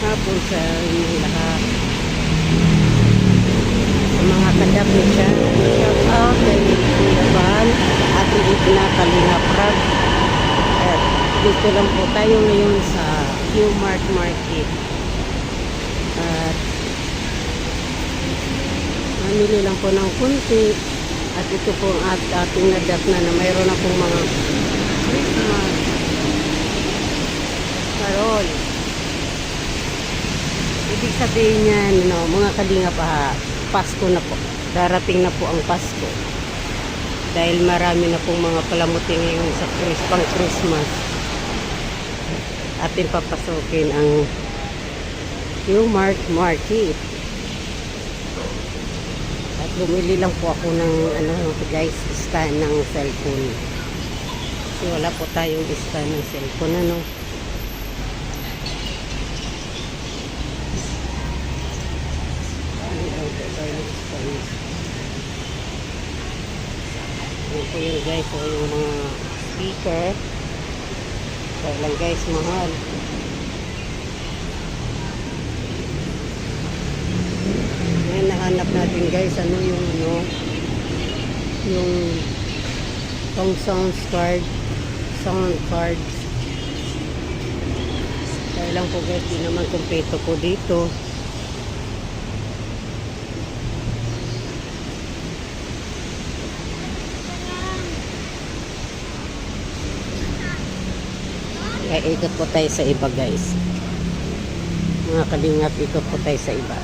hapon sa inyong lahat. Sa mga kadapit siya, shout out kay Kuya Van, ating ipina Kalinga Prab. At dito lang po tayo ngayon sa Q-Mart Market. At mamili lang po ng kunti. At ito po ang at ating nadat na na mayroon na pong mga Christmas Carol. Ibig sabihin niyan, no, mga kalinga pa, Pasko na po. Darating na po ang Pasko. Dahil marami na pong mga palamuti ngayon sa pang Christmas. Atin papasukin ang Q-Mart Market. At bumili lang po ako ng ano guys, stand ng cellphone. Kasi wala po tayong stand ng cellphone ano. Stand? Yan po yun guys, o yung mga speaker. Kaya lang guys, mahal. Ngayon nahanap natin guys, ano yung ano, yung pang sound card, sound cards. Kaya lang po guys, di naman kumpleto po dito. Kaya ikot po tayo sa iba guys. Mga kalingap, ikot po tayo sa iba.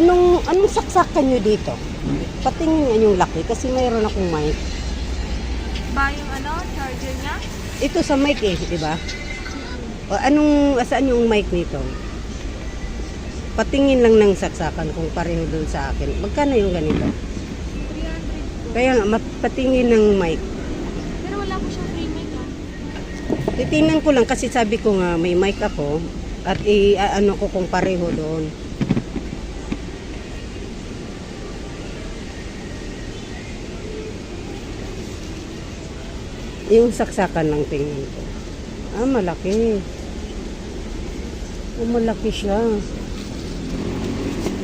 Anong anong saksakan nyo dito? Patingin yung laki kasi mayroon akong mic. Ba yung ano, charger niya? Ito sa mic eh, di ba? O anong saan yung mic nito? Patingin lang ng saksakan kung pareho doon sa akin. Magkano yung ganito? 300 po. Kaya nga, patingin ng mic. Pero wala po siyang free mic ha. Titingnan ko lang kasi sabi ko nga may mic ako at i ano ko kung pareho doon. Yung saksakan lang tingnan ko. Ah, malaki. Oh, malaki siya.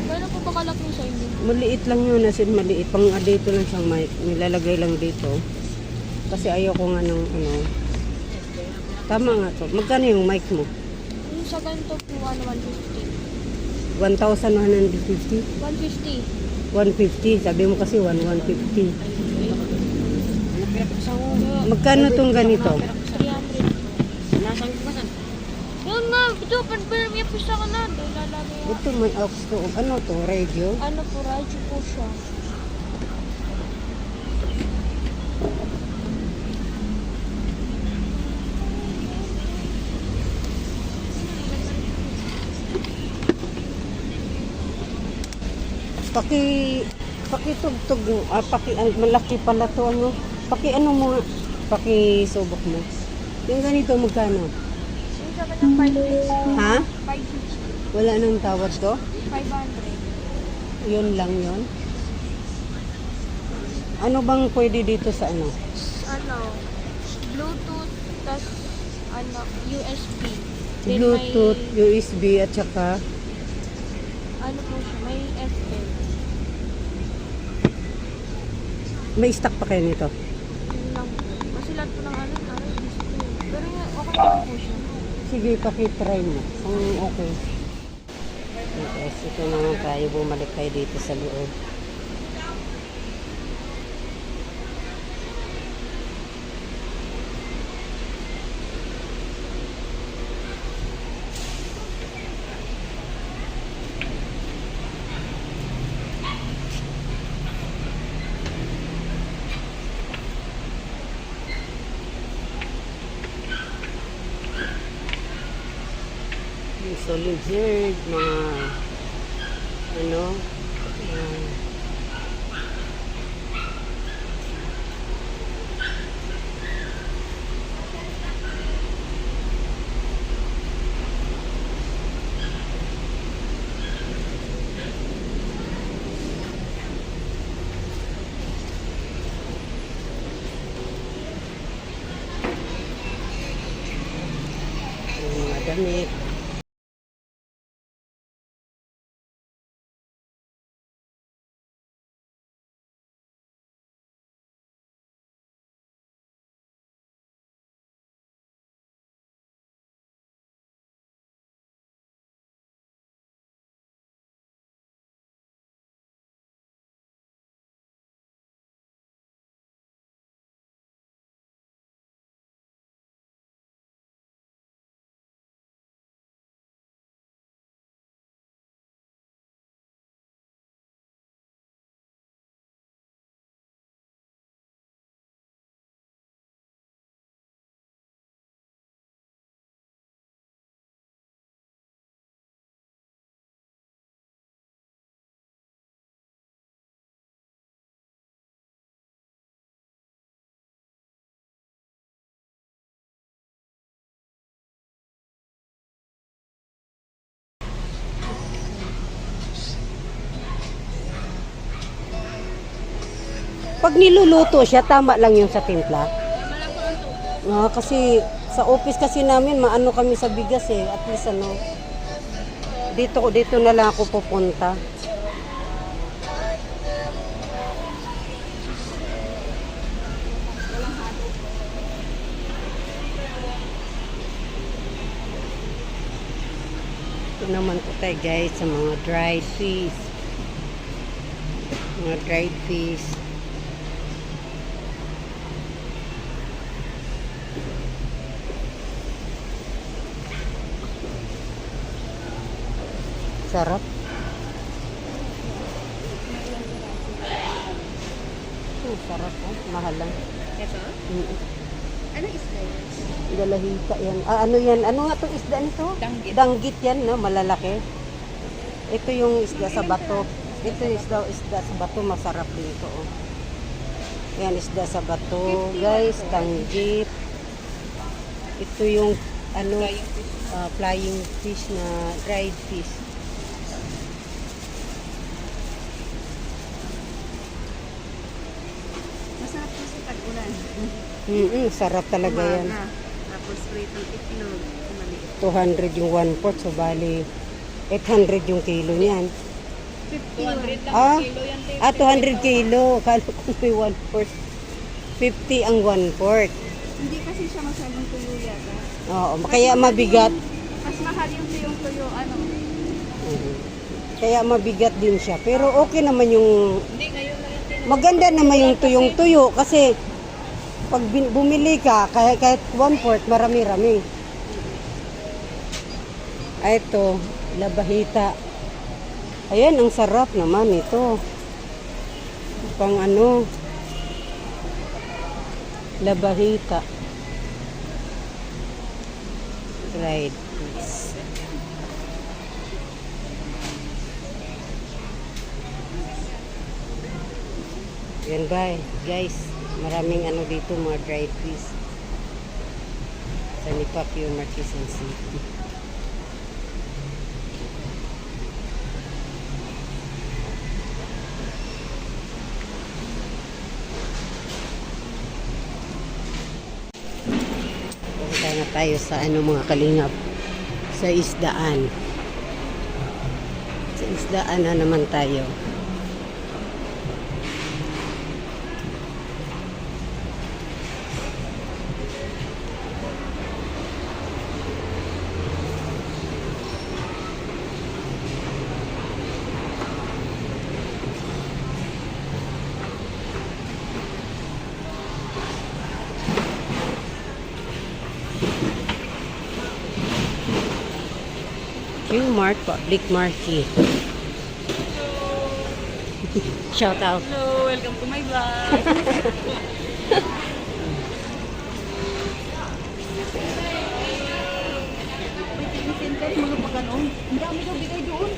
Gano'n po ba kalaki sa inyo? Maliit lang yun, as in maliit. Pang ah, dito lang siyang mic. Nilalagay lang dito. Kasi ayaw ko nga ng ano. Tama nga to. Magkano yung mic mo? Yung sa ganito po, ano, 150. 1,150? 150. 150. Sabi mo kasi 1, 150. Magkano tong ganito? 300. Nasaan ko ba saan? Ito, panbara may pusa ka na. Doon lalagay yan. Ito may aux to. Ano to? Radio? Ano po, radyo po siya. Paki pakitugtog mo. Ah, paki ay, malaki pala to ano. Paki ano mo? Paki subok mo. Yung ganito magkano? Sa kanya, 550. Ha? 550. Wala nang tawad to? 500. Yun lang yun. Ano bang pwede dito sa ano? Ano, Bluetooth, tas ano, USB. Then Bluetooth, May, USB at saka ano po siya, may FM. may stock pa kayo nito. Yun lang po. Kasi lahat po ng ano, ano, display. Pero yun, okay naman po siya. Sige, pakitry mo. Kung okay. Guys, ito naman tayo. Bumalik tayo dito sa loob. also lizard, mga ano, uh, damit. Pag niluluto siya, tama lang yung sa timpla. Ah, kasi sa office kasi namin, maano kami sa bigas eh. At least ano, dito, dito na lang ako pupunta. Ito naman po tayo guys sa mga dried fish. Mga dried fish. Sarap. Oh, sarap oh. Mahal lang. Ito? Mm. Ano isla yun? Dalahita yan. Ah, ano yan? Ano nga itong isda nito? Danggit. Danggit yan, no? Malalaki. Ito yung isda sa bato. Ito yung isda, isda sa bato. Masarap dito, oh. Yan, isda sa bato. Guys, danggit. Ito yung, ano, ah, flying fish na dried fish. Masarap po sa tag-ulan. Mm sarap talaga yan. Umaga. Tapos pritong itlog. Maliit. 200 yung 1 port, so bali 800 yung kilo niyan. 200 lang Ah, kilo yan. ah 200 kilo. Kala ko may 1 port. 50 ang 1 port. Hindi kasi siya masyadong tuyo yata. Oo, kaya mabigat. Mas mahal yung tuyong tuyo. Ano? Mhm. Kaya mabigat din siya. Pero okay naman yung... Hindi, ngayon lang yung Maganda naman yung tuyong-tuyo kasi pag bumili ka, kahit, kahit 1 port, marami-rami. Ah, ito, labahita. Ayan, ang sarap naman ito. Pang ano, labahita. Right. Yan ba, guys, maraming ano dito, mga dried fish. Sa Nipa Pure Marquezan City. Punta na tayo sa ano mga kalingap sa isdaan. Sa isdaan na naman tayo. Q-Mart Public Market. Shout out. Hello, welcome to my vlog. mga paganoon. Ang dami daw bigay doon.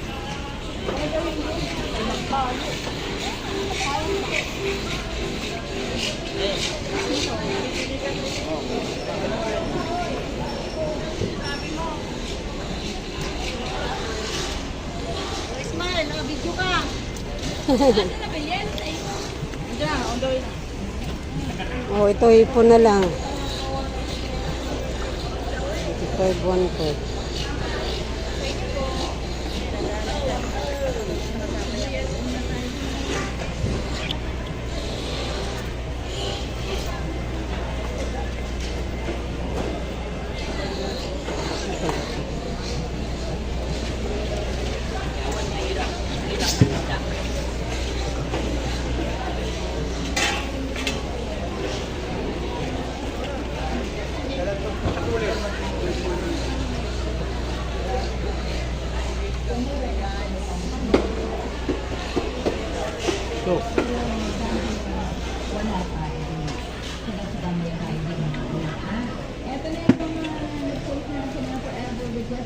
Ay, daw yun doon. Ay, magpalo. Smile, naka-video ka. Ano na ba yan? Andiyan na, on the way na. Oh, ito ipon na lang. 85 one po.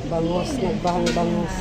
Bangos, nagbahang bangos.